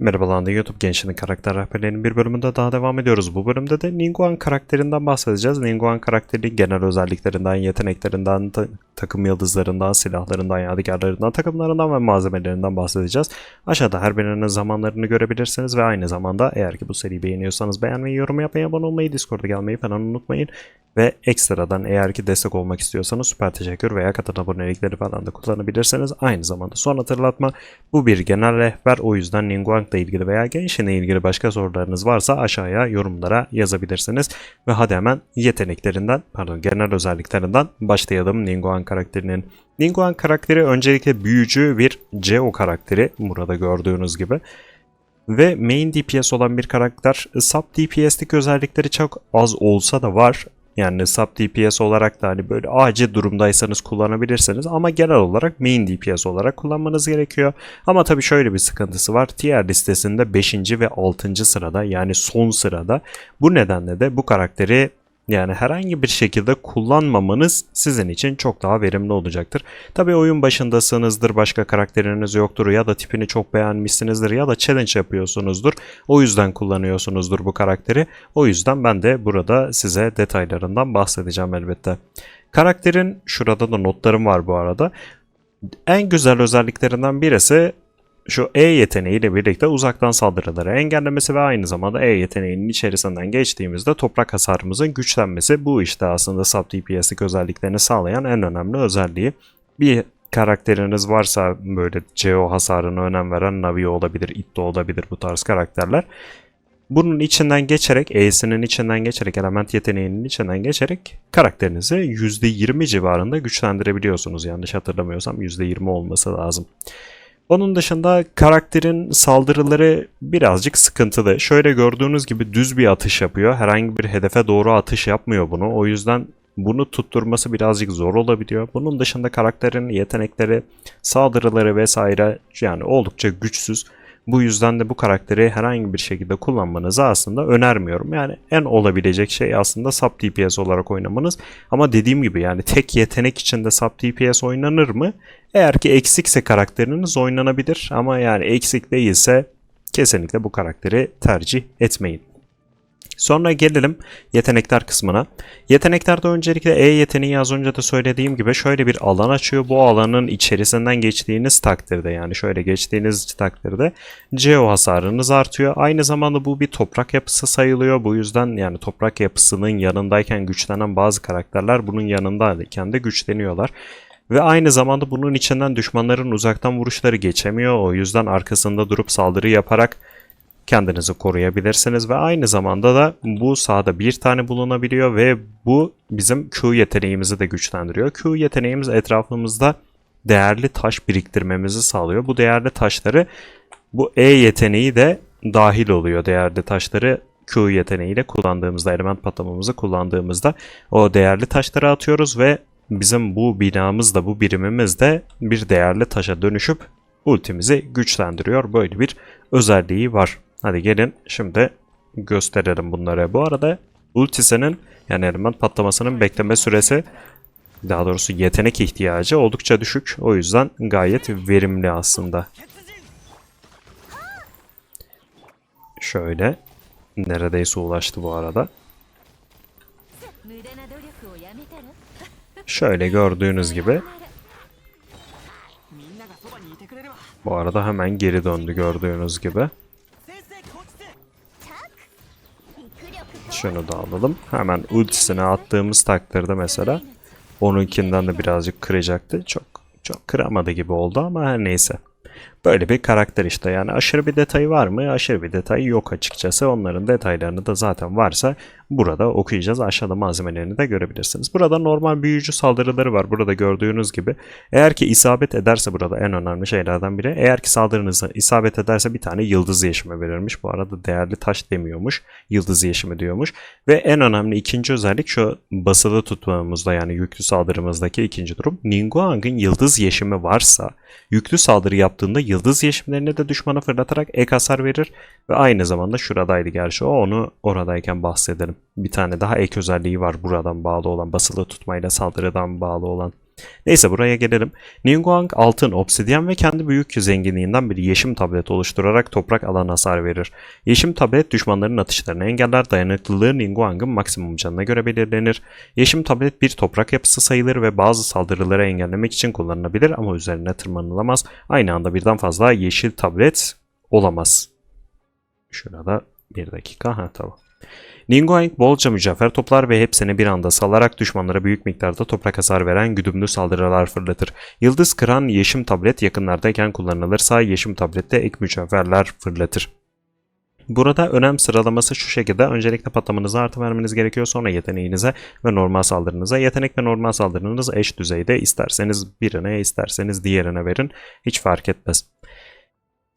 Merhabalar da YouTube Gençliğinin karakter rehberlerinin bir bölümünde daha devam ediyoruz. Bu bölümde de Ningguang karakterinden bahsedeceğiz. Ningguang karakteri genel özelliklerinden, yeteneklerinden, ta- takım yıldızlarından, silahlarından, yadigarlarından, takımlarından ve malzemelerinden bahsedeceğiz. Aşağıda her birinin zamanlarını görebilirsiniz ve aynı zamanda eğer ki bu seriyi beğeniyorsanız beğenmeyi, yorum yapmayı, abone olmayı, Discord'a gelmeyi falan unutmayın. Ve ekstradan eğer ki destek olmak istiyorsanız süper teşekkür veya katıl abonelikleri falan da kullanabilirsiniz. Aynı zamanda son hatırlatma bu bir genel rehber o yüzden Ningguang'la ilgili veya Genshin'le ilgili başka sorularınız varsa aşağıya yorumlara yazabilirsiniz. Ve hadi hemen yeteneklerinden pardon genel özelliklerinden başlayalım Ningguang karakterinin. Ningguang karakteri öncelikle büyücü bir Geo karakteri burada gördüğünüz gibi. Ve main DPS olan bir karakter. Sub DPS'lik özellikleri çok az olsa da var. Yani sub DPS olarak da hani böyle acil durumdaysanız kullanabilirsiniz ama genel olarak main DPS olarak kullanmanız gerekiyor. Ama tabii şöyle bir sıkıntısı var. Tier listesinde 5. ve 6. sırada yani son sırada. Bu nedenle de bu karakteri yani herhangi bir şekilde kullanmamanız sizin için çok daha verimli olacaktır. Tabii oyun başındasınızdır, başka karakteriniz yoktur ya da tipini çok beğenmişsinizdir ya da challenge yapıyorsunuzdur. O yüzden kullanıyorsunuzdur bu karakteri. O yüzden ben de burada size detaylarından bahsedeceğim elbette. Karakterin şurada da notlarım var bu arada. En güzel özelliklerinden birisi şu E yeteneğiyle birlikte uzaktan saldırıları engellemesi ve aynı zamanda E yeteneğinin içerisinden geçtiğimizde toprak hasarımızın güçlenmesi. Bu işte aslında sub DPS'lik özelliklerini sağlayan en önemli özelliği. Bir karakteriniz varsa böyle CO hasarına önem veren Navi olabilir, Itto olabilir bu tarz karakterler. Bunun içinden geçerek, E'sinin içinden geçerek, element yeteneğinin içinden geçerek karakterinizi %20 civarında güçlendirebiliyorsunuz. Yanlış hatırlamıyorsam %20 olması lazım. Onun dışında karakterin saldırıları birazcık sıkıntılı. Şöyle gördüğünüz gibi düz bir atış yapıyor. Herhangi bir hedefe doğru atış yapmıyor bunu. O yüzden bunu tutturması birazcık zor olabiliyor. Bunun dışında karakterin yetenekleri, saldırıları vesaire yani oldukça güçsüz. Bu yüzden de bu karakteri herhangi bir şekilde kullanmanızı aslında önermiyorum. Yani en olabilecek şey aslında sub DPS olarak oynamanız. Ama dediğim gibi yani tek yetenek içinde sub DPS oynanır mı? Eğer ki eksikse karakteriniz oynanabilir ama yani eksik değilse kesinlikle bu karakteri tercih etmeyin. Sonra gelelim yetenekler kısmına. Yeteneklerde öncelikle E yeteneği az önce de söylediğim gibi şöyle bir alan açıyor. Bu alanın içerisinden geçtiğiniz takdirde yani şöyle geçtiğiniz takdirde CO hasarınız artıyor. Aynı zamanda bu bir toprak yapısı sayılıyor. Bu yüzden yani toprak yapısının yanındayken güçlenen bazı karakterler bunun yanındayken de güçleniyorlar. Ve aynı zamanda bunun içinden düşmanların uzaktan vuruşları geçemiyor. O yüzden arkasında durup saldırı yaparak kendinizi koruyabilirsiniz ve aynı zamanda da bu sahada bir tane bulunabiliyor ve bu bizim Q yeteneğimizi de güçlendiriyor. Q yeteneğimiz etrafımızda değerli taş biriktirmemizi sağlıyor. Bu değerli taşları bu E yeteneği de dahil oluyor. Değerli taşları Q yeteneğiyle kullandığımızda, element patlamamızı kullandığımızda o değerli taşları atıyoruz ve bizim bu binamız da bu birimimiz de bir değerli taşa dönüşüp ultimizi güçlendiriyor. Böyle bir özelliği var. Hadi gelin şimdi gösterelim bunları. Bu arada ultisinin yani element patlamasının bekleme süresi daha doğrusu yetenek ihtiyacı oldukça düşük. O yüzden gayet verimli aslında. Şöyle. Neredeyse ulaştı bu arada. Şöyle gördüğünüz gibi. Bu arada hemen geri döndü gördüğünüz gibi. Şunu da alalım. Hemen ultisini attığımız takdirde mesela onunkinden de birazcık kıracaktı. Çok çok kıramadı gibi oldu ama her neyse. Böyle bir karakter işte yani aşırı bir detayı var mı? Aşırı bir detayı yok açıkçası. Onların detaylarını da zaten varsa burada okuyacağız. Aşağıda malzemelerini de görebilirsiniz. Burada normal büyücü saldırıları var. Burada gördüğünüz gibi. Eğer ki isabet ederse burada en önemli şeylerden biri. Eğer ki saldırınıza isabet ederse bir tane yıldız yeşimi verirmiş. Bu arada değerli taş demiyormuş. Yıldız yeşimi diyormuş. Ve en önemli ikinci özellik şu basılı tutmamızda yani yüklü saldırımızdaki ikinci durum. Ningguang'ın yıldız yeşimi varsa yüklü saldırı yaptığında yıldız yeşimlerini de düşmana fırlatarak ek hasar verir ve aynı zamanda şuradaydı gerçi o onu oradayken bahsedelim. Bir tane daha ek özelliği var buradan bağlı olan basılı tutmayla saldırıdan bağlı olan. Neyse buraya gelelim. Ningguang altın, obsidyen ve kendi büyük zenginliğinden bir yeşim tablet oluşturarak toprak alan hasar verir. Yeşim tablet düşmanların atışlarını engeller, dayanıklılığı Ningguang'ın maksimum canına göre belirlenir. Yeşim tablet bir toprak yapısı sayılır ve bazı saldırıları engellemek için kullanılabilir ama üzerine tırmanılamaz. Aynı anda birden fazla yeşil tablet olamaz. Şurada bir dakika. Ha tamam. Ningguang bolca mücevher toplar ve hepsini bir anda salarak düşmanlara büyük miktarda toprak hasar veren güdümlü saldırılar fırlatır. Yıldız kıran yeşim tablet yakınlardayken kullanılırsa yeşim tablette ek mücevherler fırlatır. Burada önem sıralaması şu şekilde. Öncelikle patlamanıza artı vermeniz gerekiyor. Sonra yeteneğinize ve normal saldırınıza. Yetenek ve normal saldırınız eş düzeyde. İsterseniz birine isterseniz diğerine verin. Hiç fark etmez.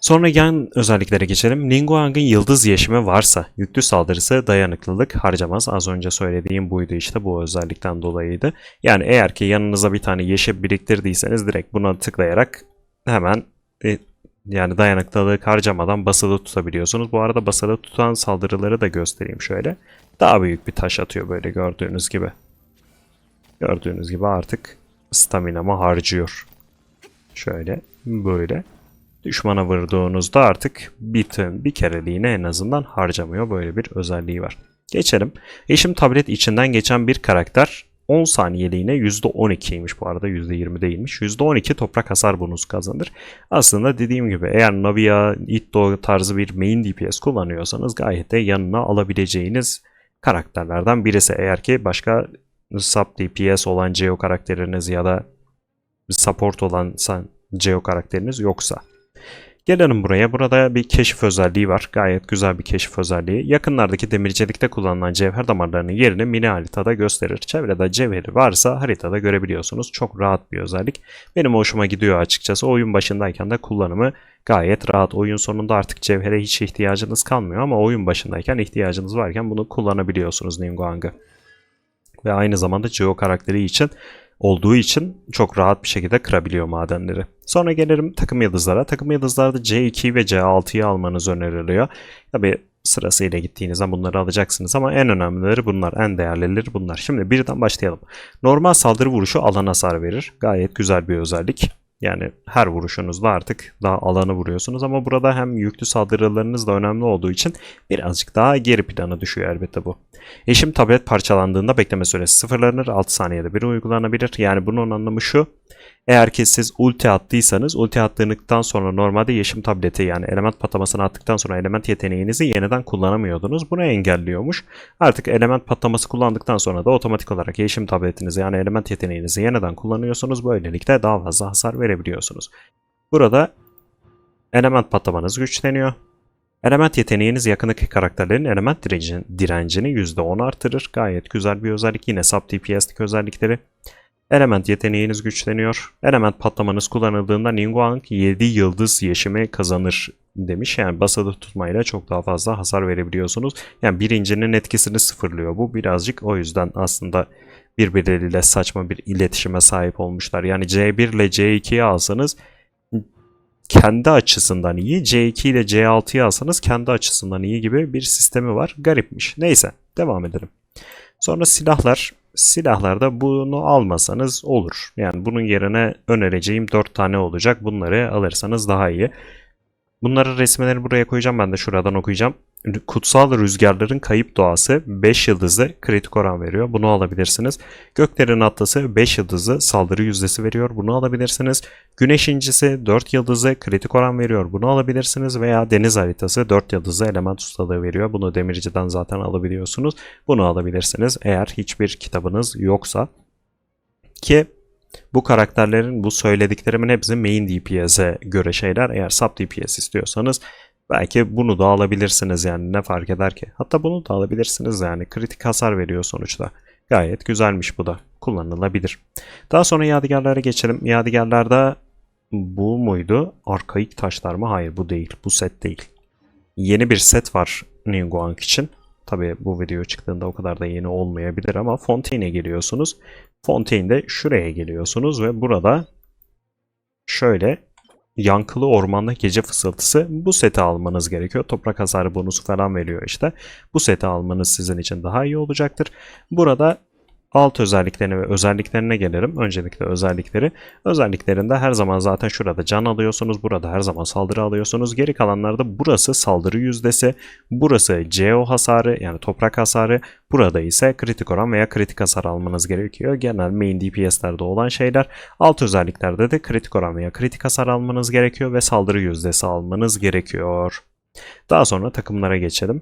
Sonra yan özelliklere geçelim. Ningguang'ın yıldız yeşimi varsa yüklü saldırısı dayanıklılık harcamaz. Az önce söylediğim buydu işte bu özellikten dolayıydı. Yani eğer ki yanınıza bir tane yeşil biriktirdiyseniz direkt buna tıklayarak hemen e, yani dayanıklılık harcamadan basılı tutabiliyorsunuz. Bu arada basılı tutan saldırıları da göstereyim şöyle. Daha büyük bir taş atıyor böyle gördüğünüz gibi. Gördüğünüz gibi artık staminamı harcıyor. Şöyle böyle. Düşmana vurduğunuzda artık bir, bir kereliğine en azından harcamıyor. Böyle bir özelliği var. Geçelim. Eşim tablet içinden geçen bir karakter 10 saniyeliğine %12'ymiş bu arada %20 değilmiş. %12 toprak hasar bonusu kazanır. Aslında dediğim gibi eğer Navia, Itto tarzı bir main DPS kullanıyorsanız gayet de yanına alabileceğiniz karakterlerden birisi. Eğer ki başka sub DPS olan Geo karakteriniz ya da support olan Geo karakteriniz yoksa. Gelelim buraya. Burada bir keşif özelliği var. Gayet güzel bir keşif özelliği. Yakınlardaki demircilikte kullanılan cevher damarlarının yerini mini haritada gösterir. Çevrede cevheri varsa haritada görebiliyorsunuz. Çok rahat bir özellik. Benim hoşuma gidiyor açıkçası. Oyun başındayken de kullanımı gayet rahat. Oyun sonunda artık cevhere hiç ihtiyacınız kalmıyor ama oyun başındayken ihtiyacınız varken bunu kullanabiliyorsunuz Ningguang'ı. Ve aynı zamanda Geo karakteri için olduğu için çok rahat bir şekilde kırabiliyor madenleri. Sonra gelelim takım yıldızlara. Takım yıldızlarda C2 ve C6'yı almanız öneriliyor. Tabi sırasıyla gittiğinizde bunları alacaksınız ama en önemlileri bunlar, en değerlileri bunlar. Şimdi birden başlayalım. Normal saldırı vuruşu alan hasar verir. Gayet güzel bir özellik. Yani her vuruşunuzda artık daha alanı vuruyorsunuz ama burada hem yüklü saldırılarınız da önemli olduğu için birazcık daha geri plana düşüyor elbette bu. Eşim tablet parçalandığında bekleme süresi sıfırlanır. 6 saniyede bir uygulanabilir. Yani bunun anlamı şu. Eğer ki siz ulti attıysanız ulti attığınızdan sonra normalde yeşim tableti yani element patlamasını attıktan sonra element yeteneğinizi yeniden kullanamıyordunuz. Bunu engelliyormuş. Artık element patlaması kullandıktan sonra da otomatik olarak yeşim tabletinizi yani element yeteneğinizi yeniden kullanıyorsunuz. Böylelikle daha fazla hasar verebiliyorsunuz. Burada element patlamanız güçleniyor. Element yeteneğiniz yakındaki karakterlerin element direncini, direncini %10 artırır. Gayet güzel bir özellik. Yine sub DPS'lik özellikleri. Element yeteneğiniz güçleniyor. Element patlamanız kullanıldığında Ningguang 7 yıldız yeşimi kazanır demiş. Yani basılı tutmayla çok daha fazla hasar verebiliyorsunuz. Yani birincinin etkisini sıfırlıyor bu. Birazcık o yüzden aslında birbirleriyle saçma bir iletişime sahip olmuşlar. Yani C1 ile C2'yi alsanız kendi açısından iyi. C2 ile C6'yı alsanız kendi açısından iyi gibi bir sistemi var. Garipmiş. Neyse devam edelim. Sonra silahlar. Silahlarda bunu almasanız olur. Yani bunun yerine önereceğim 4 tane olacak. Bunları alırsanız daha iyi. Bunların resimlerini buraya koyacağım. Ben de şuradan okuyacağım. Kutsal rüzgarların kayıp doğası 5 yıldızlı kritik oran veriyor. Bunu alabilirsiniz. Göklerin atlası 5 yıldızlı saldırı yüzdesi veriyor. Bunu alabilirsiniz. Güneş incisi 4 yıldızlı kritik oran veriyor. Bunu alabilirsiniz. Veya deniz haritası 4 yıldızlı element ustalığı veriyor. Bunu demirciden zaten alabiliyorsunuz. Bunu alabilirsiniz. Eğer hiçbir kitabınız yoksa. Ki bu karakterlerin bu söylediklerimin hepsi main DPS'e göre şeyler. Eğer sub DPS istiyorsanız belki bunu da alabilirsiniz yani ne fark eder ki. Hatta bunu da alabilirsiniz yani kritik hasar veriyor sonuçta. Gayet güzelmiş bu da. Kullanılabilir. Daha sonra yadigarlara geçelim. Yadigarlarda bu muydu? Arkaik taşlar mı? Hayır bu değil. Bu set değil. Yeni bir set var Ningguang için. Tabi bu video çıktığında o kadar da yeni olmayabilir ama Fontaine'e geliyorsunuz. Fontaine'de şuraya geliyorsunuz ve burada şöyle yankılı ormanda gece fısıltısı bu seti almanız gerekiyor. Toprak hasarı bonusu falan veriyor işte. Bu seti almanız sizin için daha iyi olacaktır. Burada alt özelliklerine ve özelliklerine gelelim. Öncelikle özellikleri. Özelliklerinde her zaman zaten şurada can alıyorsunuz. Burada her zaman saldırı alıyorsunuz. Geri kalanlarda burası saldırı yüzdesi. Burası CO hasarı yani toprak hasarı. Burada ise kritik oran veya kritik hasar almanız gerekiyor. Genel main DPS'lerde olan şeyler. Alt özelliklerde de kritik oran veya kritik hasar almanız gerekiyor ve saldırı yüzdesi almanız gerekiyor. Daha sonra takımlara geçelim.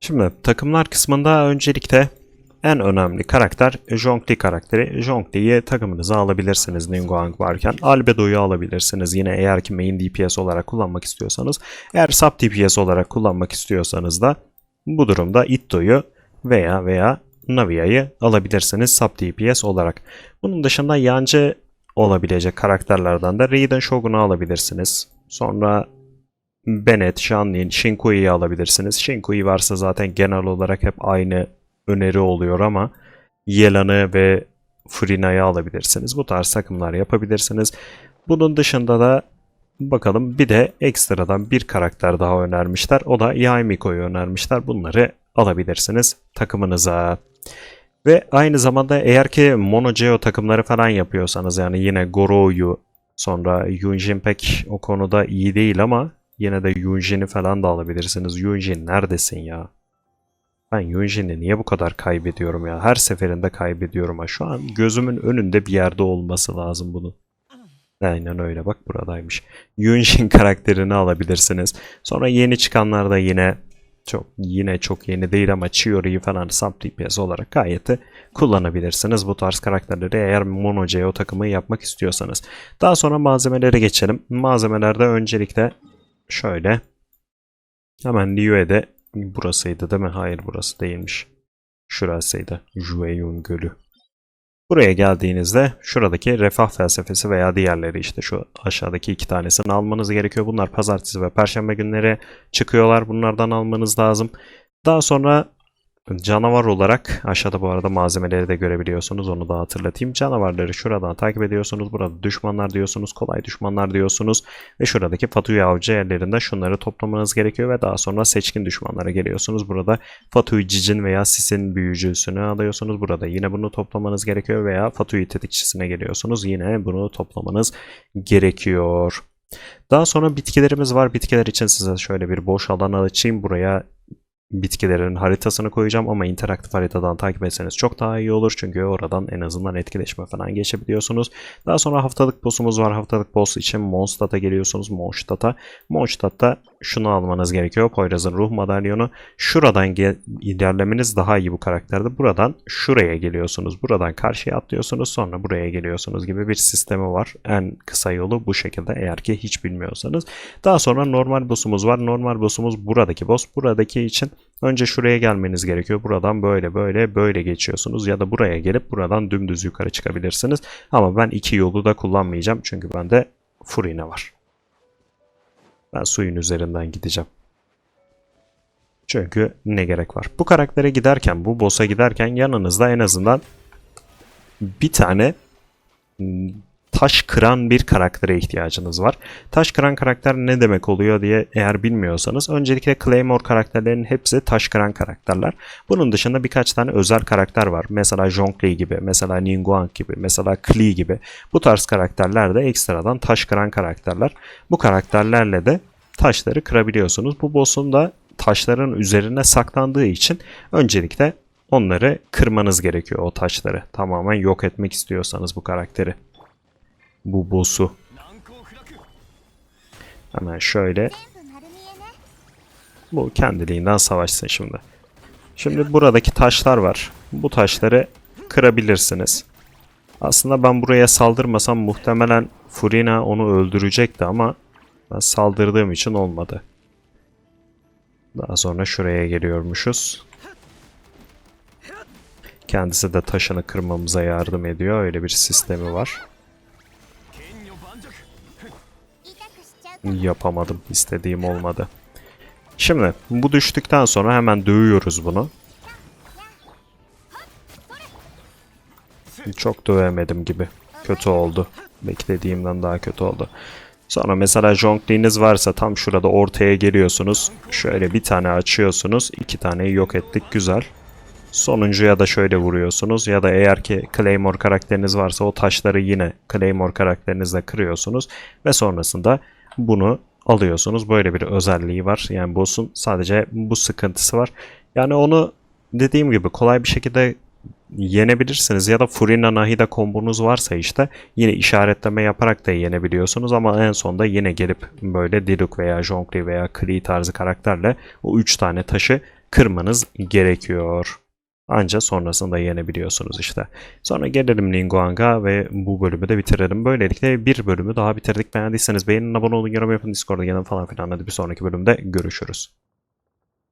Şimdi takımlar kısmında öncelikle en önemli karakter Zhongli karakteri. Zhongli'yi takımınıza alabilirsiniz Ningguang varken. Albedo'yu alabilirsiniz yine eğer ki main DPS olarak kullanmak istiyorsanız. Eğer sub DPS olarak kullanmak istiyorsanız da bu durumda Itto'yu veya veya Navia'yı alabilirsiniz sub DPS olarak. Bunun dışında yancı olabilecek karakterlerden de Raiden Shogun'u alabilirsiniz. Sonra Bennett, Shanlin, Shinkui'yi alabilirsiniz. Shinkui varsa zaten genel olarak hep aynı öneri oluyor ama Yelan'ı ve Furina'yı alabilirsiniz. Bu tarz takımlar yapabilirsiniz. Bunun dışında da bakalım bir de ekstradan bir karakter daha önermişler. O da Yaimiko'yu önermişler. Bunları alabilirsiniz takımınıza. Ve aynı zamanda eğer ki Mono Geo takımları falan yapıyorsanız yani yine Goro'yu sonra Yunjin pek o konuda iyi değil ama yine de Yunjin'i falan da alabilirsiniz. Yunjin neredesin ya? Ben Yunjin'i niye bu kadar kaybediyorum ya? Her seferinde kaybediyorum ha. Şu an gözümün önünde bir yerde olması lazım bunun. Aynen öyle bak buradaymış. Yunjin karakterini alabilirsiniz. Sonra yeni çıkanlar da yine çok yine çok yeni değil ama Chiori'yi falan sub DPS olarak gayet de kullanabilirsiniz. Bu tarz karakterleri eğer Mono Geo takımı yapmak istiyorsanız. Daha sonra malzemelere geçelim. Malzemelerde öncelikle şöyle hemen Liyue'de burasıydı değil mi? Hayır burası değilmiş. Şurasıydı. Jueyun Gölü. Buraya geldiğinizde şuradaki refah felsefesi veya diğerleri işte şu aşağıdaki iki tanesini almanız gerekiyor. Bunlar pazartesi ve perşembe günleri çıkıyorlar. Bunlardan almanız lazım. Daha sonra canavar olarak aşağıda bu arada malzemeleri de görebiliyorsunuz. Onu da hatırlatayım. Canavarları şuradan takip ediyorsunuz. Burada düşmanlar diyorsunuz. Kolay düşmanlar diyorsunuz. Ve şuradaki Fatui avcı yerlerinden şunları toplamanız gerekiyor. Ve daha sonra seçkin düşmanlara geliyorsunuz. Burada Fatui cicin veya sisin büyücüsünü alıyorsunuz. Burada yine bunu toplamanız gerekiyor. Veya Fatui tetikçisine geliyorsunuz. Yine bunu toplamanız gerekiyor. Daha sonra bitkilerimiz var. Bitkiler için size şöyle bir boş alan açayım. Buraya bitkilerin haritasını koyacağım ama interaktif haritadan takip etseniz çok daha iyi olur. Çünkü oradan en azından etkileşime falan geçebiliyorsunuz. Daha sonra haftalık boss'umuz var. Haftalık boss için Mondstadt'a geliyorsunuz. Mondstadt'a. Mondstadt'ta şunu almanız gerekiyor. Poyraz'ın ruh madalyonu. Şuradan ilerlemeniz daha iyi bu karakterde. Buradan şuraya geliyorsunuz. Buradan karşıya atlıyorsunuz. Sonra buraya geliyorsunuz gibi bir sistemi var. En kısa yolu bu şekilde eğer ki hiç bilmiyorsanız. Daha sonra normal boss'umuz var. Normal boss'umuz buradaki boss. Buradaki için önce şuraya gelmeniz gerekiyor. Buradan böyle böyle böyle geçiyorsunuz. Ya da buraya gelip buradan dümdüz yukarı çıkabilirsiniz. Ama ben iki yolu da kullanmayacağım. Çünkü bende Furine var. Ben suyun üzerinden gideceğim. Çünkü ne gerek var? Bu karaktere giderken, bu boss'a giderken yanınızda en azından bir tane taş kıran bir karaktere ihtiyacınız var. Taş kıran karakter ne demek oluyor diye eğer bilmiyorsanız öncelikle Claymore karakterlerinin hepsi taş kıran karakterler. Bunun dışında birkaç tane özel karakter var. Mesela Zhongli gibi, mesela Ningguang gibi, mesela Klee gibi. Bu tarz karakterler de ekstradan taş kıran karakterler. Bu karakterlerle de taşları kırabiliyorsunuz. Bu boss'un da taşların üzerine saklandığı için öncelikle onları kırmanız gerekiyor o taşları. Tamamen yok etmek istiyorsanız bu karakteri bu boss'u. Hemen şöyle. Bu kendiliğinden savaşsın şimdi. Şimdi buradaki taşlar var. Bu taşları kırabilirsiniz. Aslında ben buraya saldırmasam muhtemelen Furina onu öldürecekti ama ben saldırdığım için olmadı. Daha sonra şuraya geliyormuşuz. Kendisi de taşını kırmamıza yardım ediyor. Öyle bir sistemi var. Yapamadım. istediğim olmadı. Şimdi bu düştükten sonra hemen dövüyoruz bunu. Çok dövemedim gibi. Kötü oldu. Beklediğimden daha kötü oldu. Sonra mesela jongliğiniz varsa tam şurada ortaya geliyorsunuz. Şöyle bir tane açıyorsunuz. iki taneyi yok ettik. Güzel. Sonuncuya da şöyle vuruyorsunuz ya da eğer ki Claymore karakteriniz varsa o taşları yine Claymore karakterinizle kırıyorsunuz ve sonrasında bunu alıyorsunuz. Böyle bir özelliği var. Yani boss'un sadece bu sıkıntısı var. Yani onu dediğim gibi kolay bir şekilde yenebilirsiniz ya da Furina Nahida kombonuz varsa işte yine işaretleme yaparak da yenebiliyorsunuz ama en sonda yine gelip böyle Diluc veya Jonqli veya Klee tarzı karakterle o 3 tane taşı kırmanız gerekiyor. Anca sonrasında yenebiliyorsunuz işte. Sonra gelelim Ningguang'a ve bu bölümü de bitirelim. Böylelikle bir bölümü daha bitirdik. Beğendiyseniz beğenin, abone olun, yorum yapın, Discord'a gelin falan filan. Hadi bir sonraki bölümde görüşürüz.